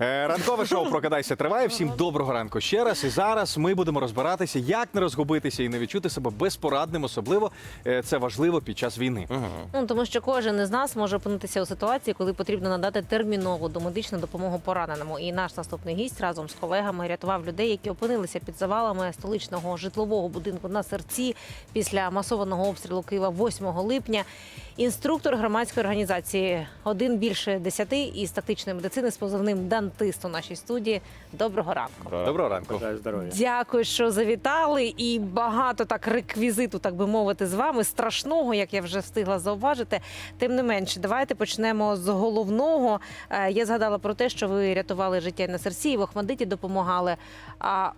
Е, Ранкове шоу Прокидайся триває. Всім доброго ранку ще раз. І зараз ми будемо розбиратися, як не розгубитися і не відчути себе безпорадним. Особливо е, це важливо під час війни. Ну тому що кожен із нас може опинитися у ситуації, коли потрібно надати термінову домедичну допомогу пораненому. І наш наступний гість разом з колегами рятував людей, які опинилися під завалами столичного житлового будинку на серці після масованого обстрілу Києва 8 липня. Інструктор громадської організації один більше десяти із тактичної медицини з позивним Дантист у нашій студії. Доброго ранку. Доброго ранку. Бажаю здоров'я. Дякую, що завітали, і багато так реквізиту, так би мовити, з вами страшного, як я вже встигла зауважити. Тим не менше, давайте почнемо з головного. Е, Я згадала про те, що ви рятували життя на серці і в Охмадиті допомагали. А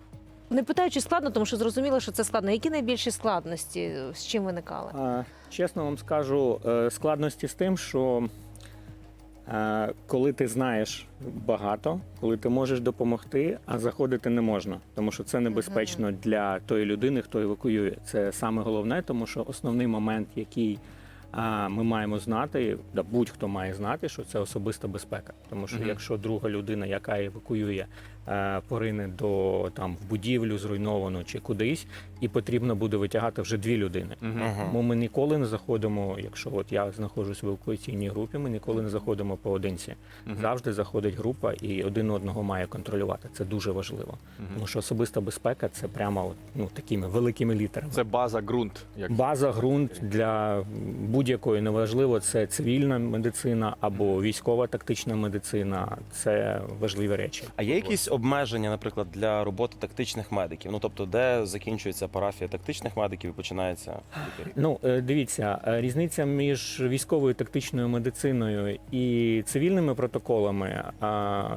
не питаючи складно, тому що зрозуміло, що це складно. Які найбільші складності з чим виникали? А, Чесно вам скажу, е, складності з тим, що коли ти знаєш багато, коли ти можеш допомогти, а заходити не можна, тому що це небезпечно для тої людини, хто евакуює. Це саме головне, тому що основний момент, який а, ми маємо знати, да, будь-хто має знати, що це особиста безпека. Тому що якщо друга людина, яка евакуює, е, порине до там в будівлю зруйновану чи кудись, і потрібно буде витягати вже дві людини. Тому ми ніколи не заходимо, якщо от я знаходжусь в евакуаційній групі, ми ніколи не заходимо поодинці. Завжди заходить група і один одного має контролювати. Це дуже важливо. Тому що особиста безпека це прямо от, ну, такими великими літерами. Це база, ґрунт. Як База, ґрунт для будь-якої неважливо, це цивільна медицина або військова тактична медицина. Це важливі речі. А є якісь обмеження, наприклад, для роботи тактичних медиків? Ну тобто, де закінчується парафія тактичних медиків і починається? Ну, е, дивіться, е, різниця між військовою тактичною медициною і цивільними протоколами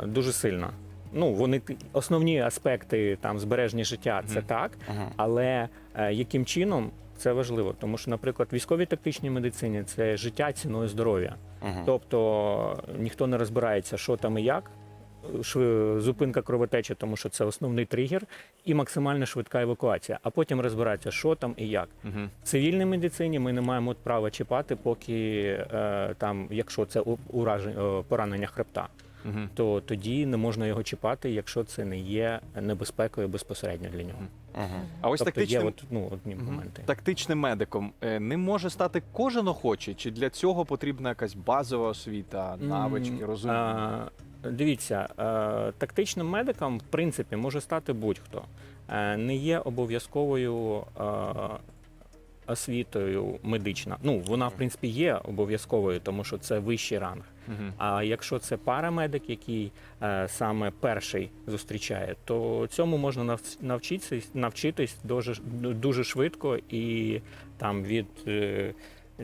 дуже сильна. Ну, вони основні аспекти там збереження життя це так, але е, яким чином це важливо? Тому що, наприклад, військовій тактичній медицині це життя ціною здоров'я. Ага. Тобто ніхто не розбирається, що там і як. Зупинка кровотечі, тому що це основний тригер, і максимально швидка евакуація. А потім розбиратися, що там і як. Угу. В цивільній медицині ми не маємо права чіпати, поки е, там, якщо це ураження е, поранення хребта, Угу. то тоді не можна його чіпати, якщо це не є небезпекою безпосередньо для нього. Ага. А ось тобто тактичним, є от, ну, одні Мгм. моменти. тактичним медиком не може стати кожен охочий, чи для цього потрібна якась базова освіта, навички, розуміння? а, Дивіться, е, тактичним медиком, в принципі, може стати будь-хто. Е, Не є обов'язковою е, освітою медична. Ну, вона, в принципі, є обов'язковою, тому що це вищий ранг. А якщо це парамедик, який саме перший зустрічає, то цьому можна навчитися навчитись дуже, дуже швидко і там від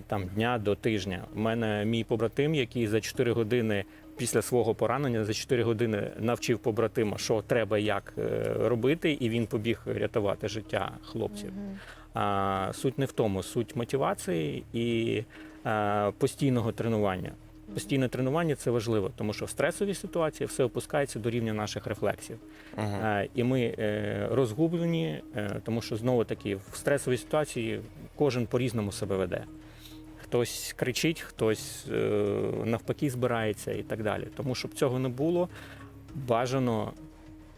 там дня до тижня. У мене мій побратим, який за 4 години після свого поранення за 4 години навчив побратима, що треба як е, робити, і він побіг рятувати життя хлопців. А, суть не в тому, суть мотивації і е, постійного тренування. Постійне тренування це важливо, тому що в стресовій ситуації все опускається до рівня наших рефлексів. Ага. Е, І ми е, розгублені, е, тому що знову таки в стресовій ситуації кожен по-різному себе веде. Хтось кричить, хтось е, навпаки збирається і так далі. Тому щоб цього не було, бажано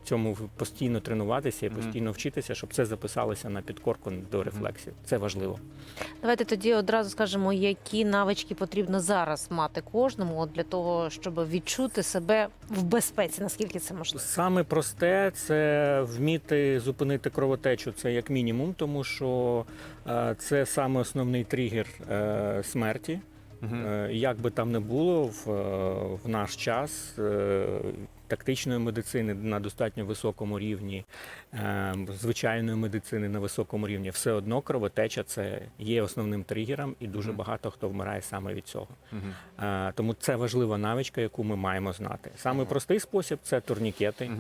цьому постійно тренуватися і постійно вчитися, щоб це записалося на підкорку до рефлексів. Це важливо. Давайте тоді одразу скажемо, які навички потрібно зараз мати кожному от для того, щоб відчути себе в безпеці, наскільки це можливо. Саме просте це вміти зупинити кровотечу. Це як мінімум, тому що е, це саме основний тригер е, смерті. Е, Як би там не було, в, в наш час тактичної медицини на достатньо високому рівні, е, звичайної медицини на високому рівні, все одно кровотеча це є основним тригером, і дуже багато хто вмирає саме від цього. Е, Тому це важлива навичка, яку ми маємо знати. Саме простий спосіб це турнікети.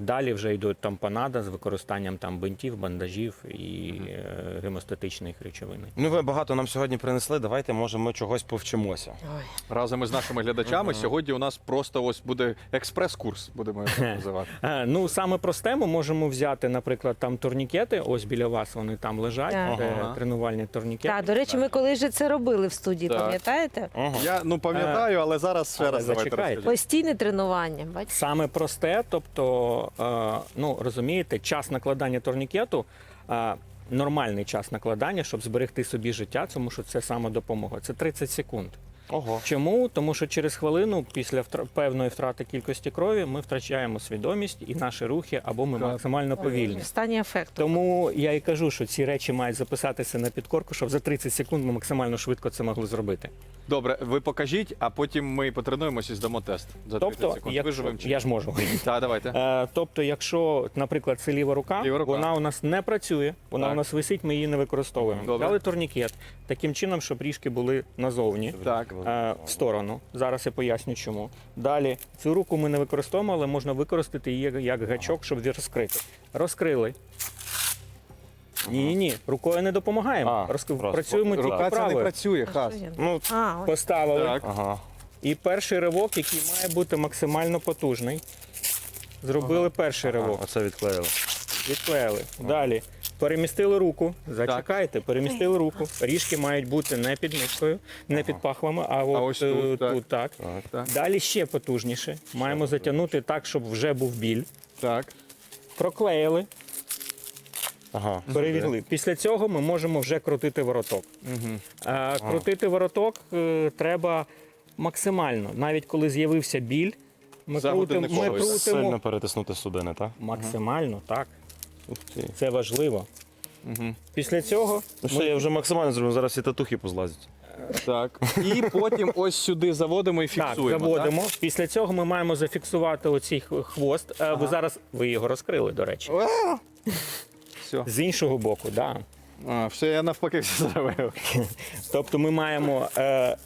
Далі вже йдуть тампонада з використанням там бинтів, бандажів і е, гемостатичних речовин. Ну ви багато нам сьогодні принесли. Давайте, може, ми чогось повчимося. Ой. Разом із нашими глядачами сьогодні у нас просто ось буде експрес-курс, будемо його називати. Ну, саме просте ми можемо взяти, наприклад, там турнікети. Ось біля вас вони там лежать, Так. Ага. тренувальні турнікети. Так, до речі, ми колись же це робили в студії, Так. пам'ятаєте? Ага. Я ну пам'ятаю, але зараз ще Але раз давайте зачекайте. розкажіть. Постійне тренування. Бачите? Саме просте, тобто, е, ну розумієте, час накладання турнікету. е, Нормальний час накладання, щоб зберегти собі життя, тому що це саме допомога. Це 30 секунд. Ого. Чому? Тому що через хвилину, після втра- певної втрати кількості крові, ми втрачаємо свідомість і наші рухи або ми максимально повільні. В стані ефекту. Тому я і кажу, що ці речі мають записатися на підкорку, щоб за 30 секунд ми максимально швидко це могли зробити. Добре, ви покажіть, а потім ми потренуємося і здамо тест за 30 Тобто, секунд. як, Виживемо чи я ж можу. Так, давайте. Е, тобто, якщо, наприклад, це ліва рука, Ліва рука. вона у нас не працює, вона Так. у нас висить, ми її не використовуємо. Добре. Дали турнікет таким чином, щоб ріжки були назовні. Так. Е, В сторону. Зараз я поясню, чому. Далі цю руку ми не використовуємо, але можна використати її як гачок, щоб розкрити. Розкрили. Ні, ні, ні. Рукою не допомагаємо. А, Розк- просто. Працюємо тільки Рука це не правою. працює, хас. Ну, А, ось. поставили. Так. Ага. І перший ривок, який має бути максимально потужний. Зробили перший ривок. Оце відклеїли. Відклеїли. Далі перемістили руку. Зачекайте, перемістили руку. Ріжки мають бути не під мишкою, не під пахвами, а, от, ось е, тут, так. тут так. Так. Так. Далі ще потужніше. Маємо затягнути так, щоб вже був біль. Так. Проклеїли, Ага. перевірили. Після цього ми можемо вже крутити вороток. Угу. А, крутити вороток е, треба максимально. Навіть коли з'явився біль, ми За крутимо, годинник ми чогось. крутимо Сильно перетиснути судини, так? максимально, так. Ух ти. Це важливо. Угу. Після цього Ну що, я вже максимально зробив, зараз всі татухи позлазять. Так. І потім ось сюди заводимо і фіксуємо. Так, заводимо. Після цього ми маємо зафіксувати оцей х- хвост. Е, Ви зараз ви його розкрили, до речі. Все. З іншого боку, да. А, все, я навпаки все зробив. Тобто ми маємо е,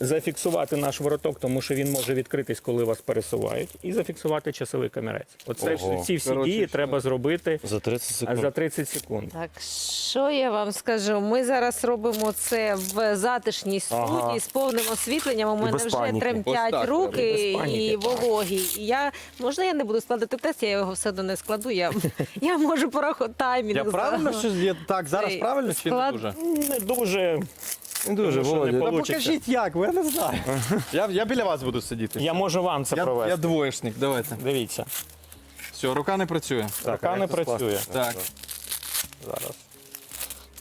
зафіксувати наш вороток, тому що він може відкритись, коли вас пересувають, і зафіксувати часовий камірець. Оце Ого. ці всі Коротше, дії все. треба зробити За 30 е, секунд. за 30 секунд. Так, що я вам скажу? Ми зараз робимо це в затишній студії Ага. з повним освітленням. У мене без вже паніки. Ось тремтять так, руки без паніки, і так. вологі. І я можна я не буду складати тест, я його все одно не складу. Я, я можу порахувати таймінг. Я правильно що я так зараз Цей правильно чи не склад- дуже? Не дуже. Не дуже, Тому що Володя. Та Получиться. покажіть як, ви, я не знаю. Я, я біля вас буду сидіти. Я можу вам це я, провести. я двоєшник, давайте. Дивіться, Все, рука не працює. рука а не як це працює. Так. Зараз.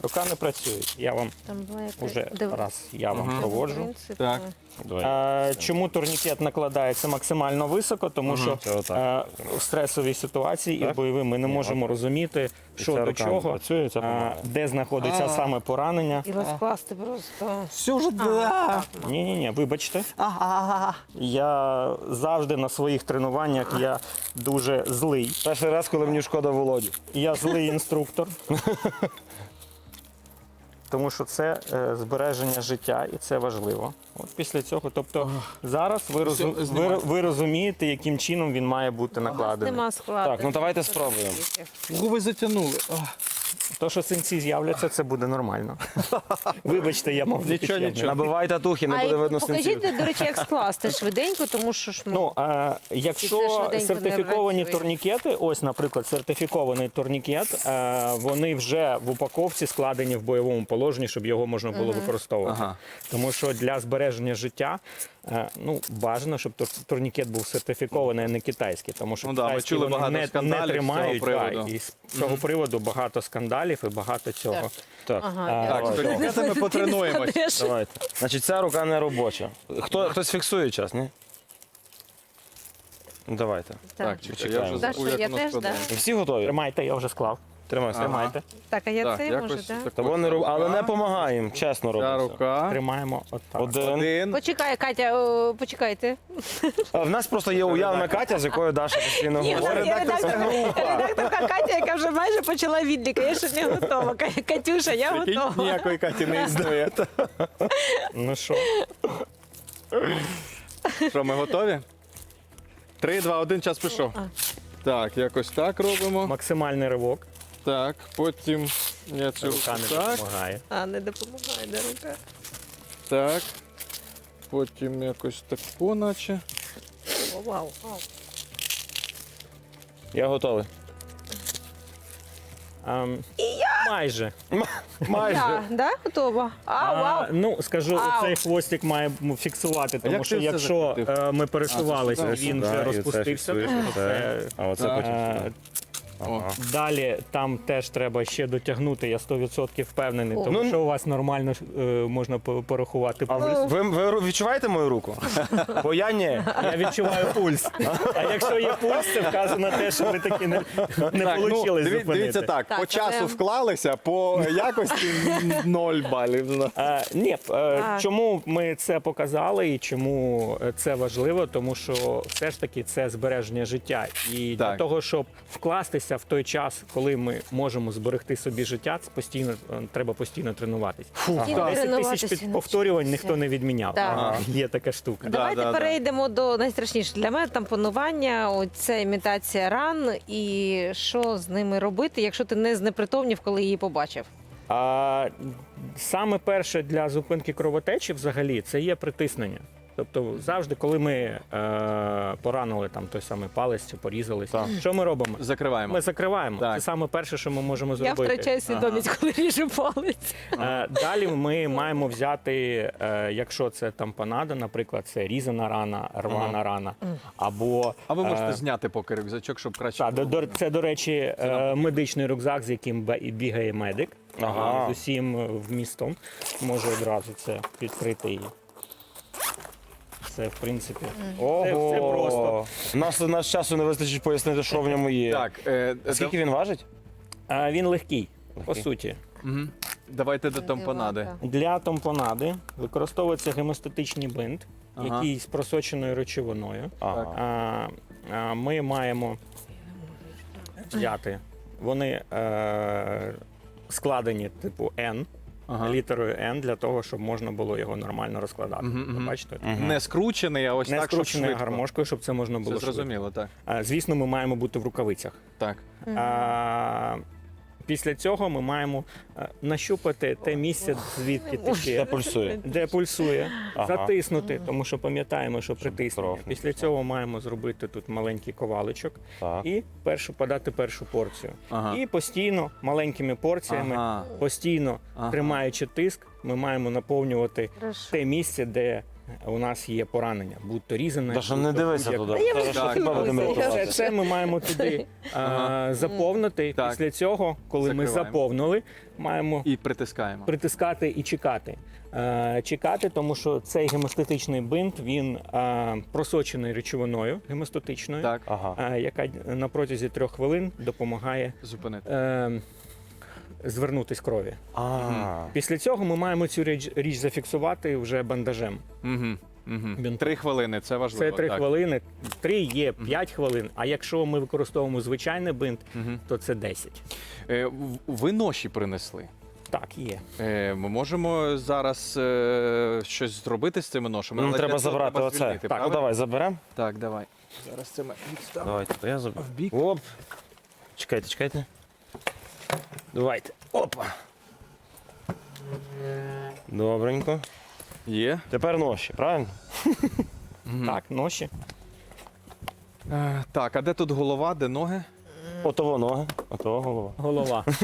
Рука не працює. Я вам Там була якась- уже Див- раз я вам Ага. проводжу. принцип, Так. Давай. А, чому турнікет накладається максимально високо? Тому Це що отак. а, в стресовій ситуації і Так? в бойовій ми не можемо розуміти, І що ця до рука чого, працює, ця де знаходиться А. саме поранення. І розкласти просто. Все вже да. Ні, ні, ні, вибачте. Ага. Я завжди на своїх тренуваннях я дуже злий. Перший раз, коли мені шкода Володі. Я злий інструктор. Тому що це е, збереження життя і це важливо. От після цього, тобто зараз ви, розу- ви, ви розумієте, яким чином він має бути накладений. Нема складу. Так, ну давайте спробуємо. Губи ви затягнули. То, що синці з'являться, це буде нормально. Вибачте, я мав Нічого, нічого. Набивай татухи, не А буде видно покажіть, синців. до речі, як скласти швиденько, тому що ж ну, Ну, а, це якщо швиденько не сертифіковані працює. турнікети, ось, наприклад, сертифікований турнікет, е, вони вже в упаковці складені в бойовому положенні, щоб його можна було використовувати. Ага. Тому що для збереження життя ну, бажано, щоб турнікет був сертифікований, а не китайський. Тому що Ну да, ми китайські чули вони багато не, скандалів з не цього приводу. да, і з цього приводу багато скандалів і багато цього. Так. Так, ага, А, я Так, з турнікетами потренуємось. давайте. Значить, ця рука не робоча. Хто, хтось фіксує час, ні? Ну, Давайте. Так, чекай, я вже. Так, забув, як я воно теж, складається. Всі готові? Тримайте, я вже склав. Тримайся. Ага. Тримайте. Так, а я Так, цей якось так? так. Роб... Але не допомагаємо, чесно Ця робимо. рука. Тримаємо отак. Один. Один. Почекай, Катя, о, почекайте. А в нас просто є уявна Катя, з якою Даша постійно Ні, говорить. я редакторка, редакторка Катя, яка вже майже почала відлік, я ще не готова. Ка- Катюша, я Прикинь, готова. Ніякої Каті не існує. Ну що? Що, ми готові? Три, два, один, час пішов. Так, якось так робимо. Максимальний ривок. Так, потім я цю Рука не так, допомагає. А, не допомагає, де рука. так. Потім якось так поначе. Вау. Я готовий. Ем, Майже. Майже. Я, да, готова? А, А, вау. ну скажу, Ау. цей хвостик має м, фіксувати, тому як що ти це якщо закрутив? е, ми пересувалися, А, це він вже і це розпустився. фіксуєш, то це. це, А оце потім. е, сюди. Ага. Далі там теж треба ще дотягнути, я 100% впевнений, О. тому Ну, що у вас нормально е, можна по- порахувати. А пульс. ви, ви, ви відчуваєте мою руку? Бо я ні. Я відчуваю пульс. А якщо є пульс, це вказано те, що ви таки не, не Так, ну, вийшло диві- зупинити. дивіться так, Так, по часу але- вклалися, по якості ноль балів. Е, ні, е, чому ми це показали і чому е, це важливо? Тому що все ж таки це збереження життя. І для Так. того, щоб вкластися в той час, коли ми можемо зберегти собі життя, це постійно е, треба постійно тренуватися. Постійно 10 тисяч ну, повторювань ніхто не відміняв. Так. Ага. Є така штука. Давайте да, да. перейдемо до найстрашніше для мене тампонування. Це імітація ран. І що з ними робити, якщо ти не знепритомнів, коли її побачив? А саме перше для зупинки кровотечі взагалі це є притиснення. Тобто завжди, коли ми е, поранили там той самий палець чи порізались, Так. що ми робимо? Закриваємо. Ми закриваємо. Так. Це саме перше, що ми можемо Я зробити. втрачаю свідомість, коли ріжу палець. Е, Далі ми маємо взяти, е, якщо це тампонада, наприклад, це різана рана, рвана рана, або А ви можете е, зняти поки рюкзачок, щоб краще. та, до- було. до- це, до речі, е, медичний рюкзак, з яким бе- і бігає медик. Ага. З усім е, вмістом. Може одразу це відкрити і. Це, в принципі, Ого. це просто. Нас, нас часу не вистачить пояснити, що в ньому є. Так, е, Скільки він важить? А він легкий, по Легкий. суті. Мгм. Давайте до тампонади. Для тампонади використовується гемостатичний бинт, Ага. який з просоченою речовиною. Ага. А, а, ми маємо взяти. Вони е, складені типу N, Ага. літерою N, для того, щоб можна було його нормально розкладати. Ви мгм. Бачите? Мгм. Не скручений, а ось Не так, щоб скрученою гармошкою, щоб це можна Це було швидко. зрозуміло, так. А, звісно, ми маємо бути в рукавицях. Так. А, після цього ми маємо е, нащупати те місце, звідки Де пульсує? Де пульсує, Ага. затиснути, тому що пам'ятаємо, що притиснення. Після цього маємо зробити тут маленький коваличок Так. і першу подати першу порцію. Ага. І постійно маленькими порціями, Ага. постійно Ага. тримаючи тиск, ми маємо наповнювати Хорошо. те місце, де у нас є поранення, будь то різане. Будь не дивися будь-яке. туди. Я вже так. Це, ми маємо туди заповнити. Так. Після цього, коли ми Закриваємо. заповнили, маємо І притискаємо. притискати і чекати. Е, чекати, тому що цей гемостатичний бинт він е, просочений речовиною гемостатичною, Так, Ага. е, яка на протязі трьох хвилин допомагає зупинити. е, звернутись крові. А. Після цього ми маємо цю річ, річ зафіксувати вже бандажем. Угу. Угу. Три хвилини, це важливо. Це три так. хвилини, три є п'ять хвилин. А якщо ми використовуємо звичайний бинт, Мгм. то це 10. Е, в- ви ноші принесли. Так, є. Е, Ми можемо зараз е, щось зробити з цими ношами. Нам але треба цього забрати треба оце. звільнити, Так, ну правильно? давай заберемо. Так, давай. Зараз це ми відставимо. Давайте, то я заберу. Оп. Чекайте, чекайте. Давайте. Опа. Добренько. Є. Тепер ноші, правильно? Так, ноші. Е, так, а де тут голова, де ноги? Отого ноги, отого голова. Голова.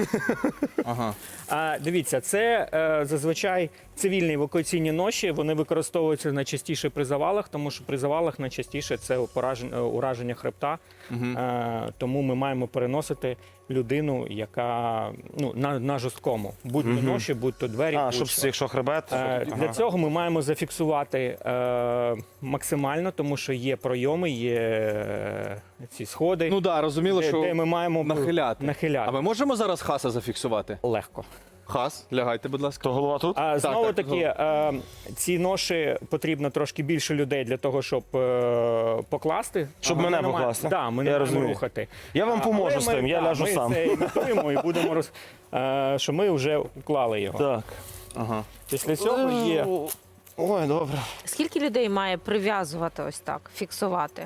Ага. А, дивіться, це е, зазвичай цивільні евакуаційні ноші. Вони використовуються найчастіше при завалах, тому що при завалах найчастіше це пораження, е, ураження хребта. Е, тому ми маємо переносити людину, яка ну на, на жорсткому, будь-то ноші, будь-то двері. А, будь-що. щоб якщо хребет. Е, щоб- Для ага. цього ми маємо зафіксувати е, максимально, тому що є пройоми, є е, ці сходи, Ну так, розуміло, де, що де ми маємо нахиляти. Нахиляти. А ми можемо зараз хаса зафіксувати? легко. Хас, лягайте, будь ласка. То голова тут? А знову так, таки, е, ці ноші потрібно трошки більше людей для того, щоб е, покласти. Щоб А ми мене не маємо- покласти? Да, ми не Я маємо розумію. рухати. Я вам А, поможу але з ми- тим, я да, ляжу ми сам. це імітуємо і будемо роз, е, що ми вже уклали його. Так. Ага. Після цього є. Ой, добре. Скільки людей має прив'язувати ось так, фіксувати? е,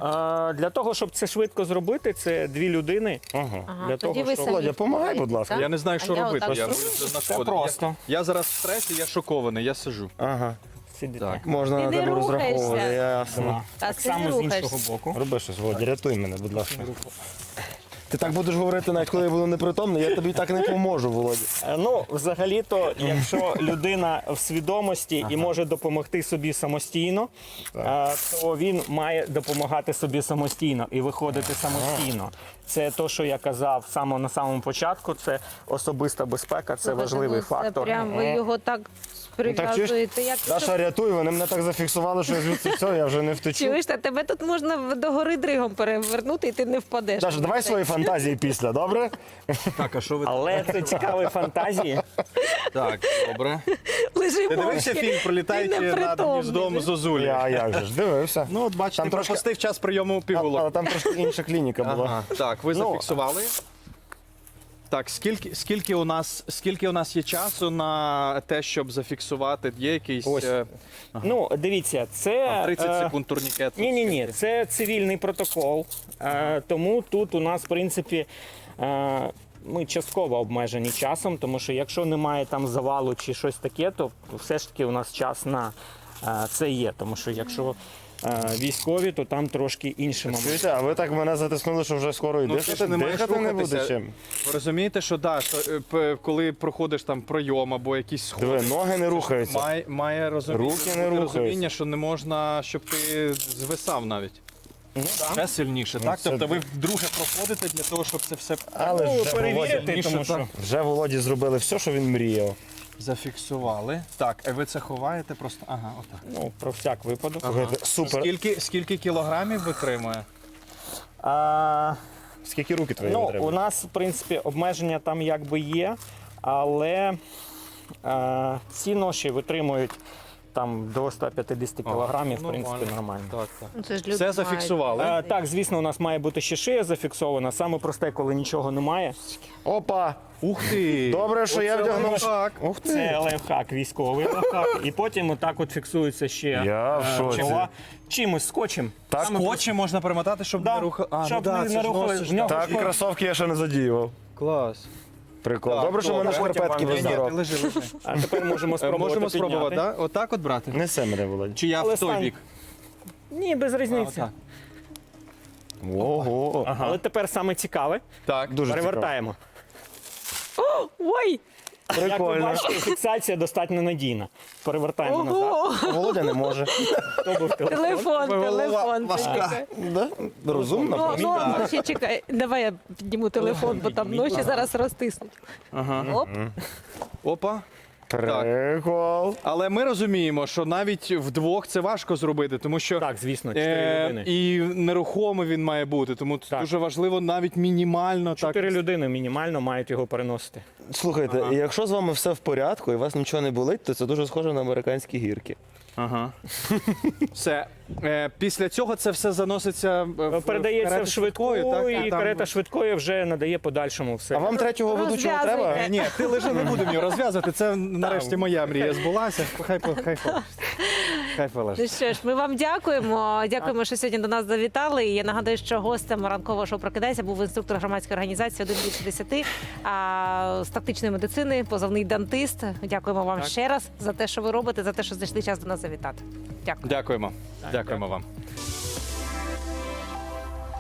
для того, щоб це швидко зробити, це дві людини. Ага. Ага, для тоді того, ви щоб- самі Володя, помагай, будь ласка. Я не знаю, що А я робити. отак Я зроблю. вже Це нашкодив. просто. Я, я зараз в стресі, я шокований, я сижу. Ага. Так. Можна Ти на не тебе рухаєшся. розраховувати, ясно. А Так ти само з іншого рухаєшся. боку. Роби щось, Володя, рятуй мене, будь ласка. Ти так будеш говорити, навіть коли я буду непритомний, я тобі так не поможу, Володя. Е, Ну, взагалі-то, якщо людина в свідомості і може допомогти собі самостійно, е, то він має допомагати собі самостійно і виходити самостійно. Це те, що я казав саме на самому початку. Це особиста безпека, це Слухайте, важливий ну, фактор. Прям ви його так Ну, так прив'язуєте. Як Даша, рятуй, вони мене так зафіксували, що звідси все, я вже не втечу. Чуєш, та тебе тут можна до гори дригом перевернути, і ти не впадеш. Даша, давай свої фантазії після, добре? Так, а що ви Але це цікаві фантазії. так? Добре. Лежи Ти дивився фільм, пролітаючи над гніздом? Зозулі? Я як же ж дивився. Ну, от бачите, Там ти трошки- пропустив час прийому А- пігулок. Але там трошки інша клініка була. Ага. Так, ви Ну, зафіксували. Так, скільки, скільки, у нас, скільки у нас є часу на те, щоб зафіксувати? Є якийсь Ось. е, Ну, дивіться, це там, 30 е, секунд турнікет? Ні, ні, ні, це цивільний протокол. Е, тому тут у нас, в принципі, е, ми частково обмежені часом, тому що якщо немає там завалу чи щось таке, то все ж таки у нас час на е, це є. Тому що якщо військові, то там трошки інші моменти. Чуєте, а ви так мене затиснули, що вже скоро і Ну, ти не маєш дихати не рухатися? буде чим. Ви розумієте, що да, що, е, п- коли проходиш там пройом або якісь сходи, Диви, ноги не рухаються. має, має розуміння, Руки не бути рухаються. розуміння, що не можна, щоб ти звисав навіть. Ну, Ще сильніше, Ну, так? це- Тобто ви вдруге проходите для того, щоб це все Але Ну, ж вже перевірити, тому що вже Володі зробили все, що він мріяв. Зафіксували. Так, а ви це ховаєте просто. Ага, отак. ну, про всяк випадок. Ага. Супер. Скільки, скільки кілограмів витримує? А, Скільки руки твої Ну, треба? у нас, в принципі, обмеження там якби є, але а, ці ноші витримують там до 150 кілограмів, в ну, принципі, нормально. нормально. Так, так. Ну, це ж люди Все мають. зафіксували. Е, так, звісно, у нас має бути ще шия зафіксована. Саме просте, коли нічого немає. Опа! Ух ти! Добре, що я Оце вдягнув. лайфхак. Ух ти! Це лайфхак, військовий лайфхак. І потім отак от фіксується ще Я в е, шоці. чола. Чимось скотчем. Так, Скотчем можна перемотати, щоб Да, не. Щоб ну не це ж рухали. носиш, В нього так. кросовки я ще не задіював. Клас. Прикол. Так, Добре, що ми мене добре. шкарпетки Потім без дорог. лежи, лежи. А тепер можемо Е, спробувати Можемо спробувати, підняти. так? Отак от брати? Несе мене, Володя. Чи я Але в той стань. бік? Ні, без А, різниці. отак. Ого. Ага. Але тепер саме цікаве. Так. Дуже цікаво. Перевертаємо. Ой! Як ви Прикольно. бачите, фіксація достатньо надійна. Перевертаємо назад. Ого! Володя не може. Хто був телефон? Телефон, телефон. важка. Да? Розумно. Ну, ну, ще чекай, давай я підніму телефон, бо там ночі зараз розтиснуть. Ага. Оп. Опа. Прикол. Але ми розуміємо, що навіть вдвох це важко зробити, тому що Так, звісно, чотири е, людини. і нерухомий він має бути. Тому Так. дуже важливо навіть мінімально Чотири так. людини мінімально мають його переносити. Слухайте, якщо з вами все в порядку і вас нічого не болить, то це дуже схоже на американські гірки. Ага. Все. Е, після цього це все заноситься е, в Передається в так? і там- карета швидкої вже надає подальшому все. А вам третього ведучого треба? Е, Ні, ти лежи, не будемо його розв'язувати. Це нарешті моя мрія збулася. Хай по- хай. Хай Ну полежить. що ж, ми вам дякуємо. Дякуємо, що сьогодні до нас завітали. І я нагадую, що гостем ранкового шоу прокидайся був інструктор громадської організації 1 більше 10 а, з тактичної медицини, позовний дантист. Дякуємо вам Так. ще раз за те, що ви робите, за те, що знайшли час до нас завітати. Дякую. Дякуємо. Дякуємо вам.